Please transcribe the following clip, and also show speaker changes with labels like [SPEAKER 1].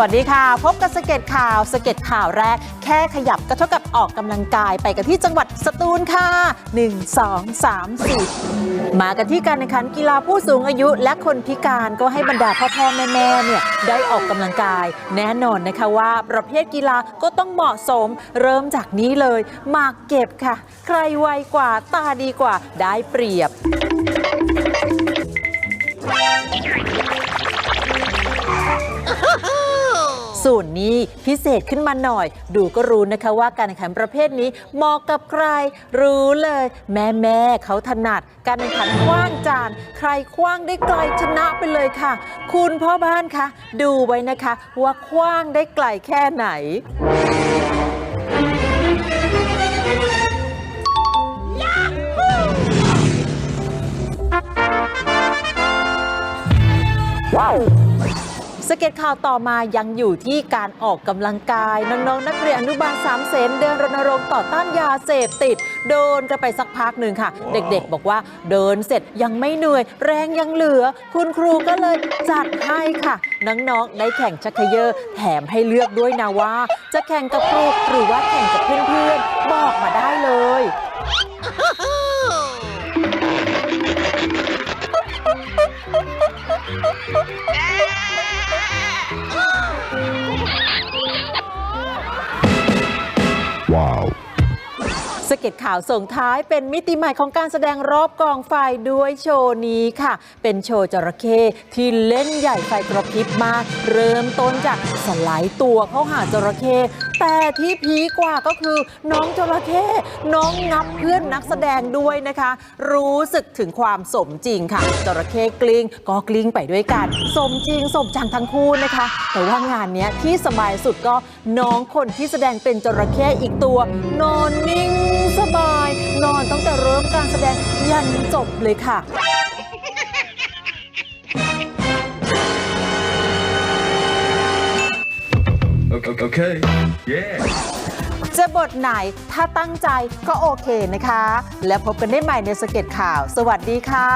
[SPEAKER 1] วัสดีค่ะ พบกับสเก็ตข่าวสเก็ตข่าวแรก แค่ขยับก็เท่ากับออกกำลังกายไปกันที่จังหวัดสตูลค่ะ 1 2 3 4 มากันที่การแข่งขันกีฬาผู้สูงอายุและคนพิการก็ให้บรรดาพ่อพ่อแม่แม่เนี่ยได้ออกกำลังกาย แน่นอนนะคะว่าประเภทกีฬาก็ต้องเหมาะสม เริ่มจากนี้เลยหมากเก็บค่ะ ใครไวกว่าตาดีกว่าได้เปรียบ ส่วนนี้พิเศษขึ้นมาหน่อย ดูก็รู้นะคะว่าการแข่งขันประเภทนี้เหมาะกับใคร รู้เลย แม่แม่เขาถนัด การแข่งขันคว้างจาน ใครคว้างได้ไกลชนะไปเลยค่ะ คุณพ่อบ้านคะดูไว้นะคะ ว่าคว้างได้ไกลแค่ไหน สเก็ตข่าวต่อมายังอยู่ที่การออกกำลังกาย น้องๆ นักเรียนอนุบาลสามเสนเดินรณรงค์ต่อต้านยาเสพติด เดินกันไปสักพักหนึ่งค่ะ เด็กๆ บอกว่าเดินเสร็จยังไม่เหนื่อย แรงยังเหลือ คุณครูก็เลยจัดให้ค่ะ น้องๆ ได้แข่งชักเขยอแถมให้เลือกด้วยนะว่า จะแข่งกับครูหรือว่าแข่งกับเพื่อนๆ บอกมาได้เลย
[SPEAKER 2] Wow.
[SPEAKER 1] สเก็ตข่าวส่งท้ายเป็นมิติใหม่ของการแสดงรอบกองไฟด้วยโชว์นี้ค่ะ เป็นโชว์จระเข้ที่เล่นใหญ่ไฟกระพริบมาก เริ่มต้นจากสไลด์ตัวเข้าหาจระเข้ แต่ที่พีกว่าก็คือน้องจระเข้น้องงับเพื่อนนักแสดงด้วยนะคะ รู้สึกถึงความสมจริงค่ะจระเข้กลิ้งก็กลิ้งไปด้วยกัน สมจริงสมจังทั้งคู่นะคะ แต่ว่างานเนี้ยที่สบายสุดก็น้องคนที่แสดงเป็นจระเข้อีกตัว นอนนิ่งสบาย นอนตั้งแต่เริ่มการแสดงยันจบเลยค่ะ
[SPEAKER 2] okay. Yeah.
[SPEAKER 1] จะบทไหนถ้าตั้งใจก็โอเคนะคะ และพบกันได้ใหม่ในสเก็ตข่าว สวัสดีค่ะ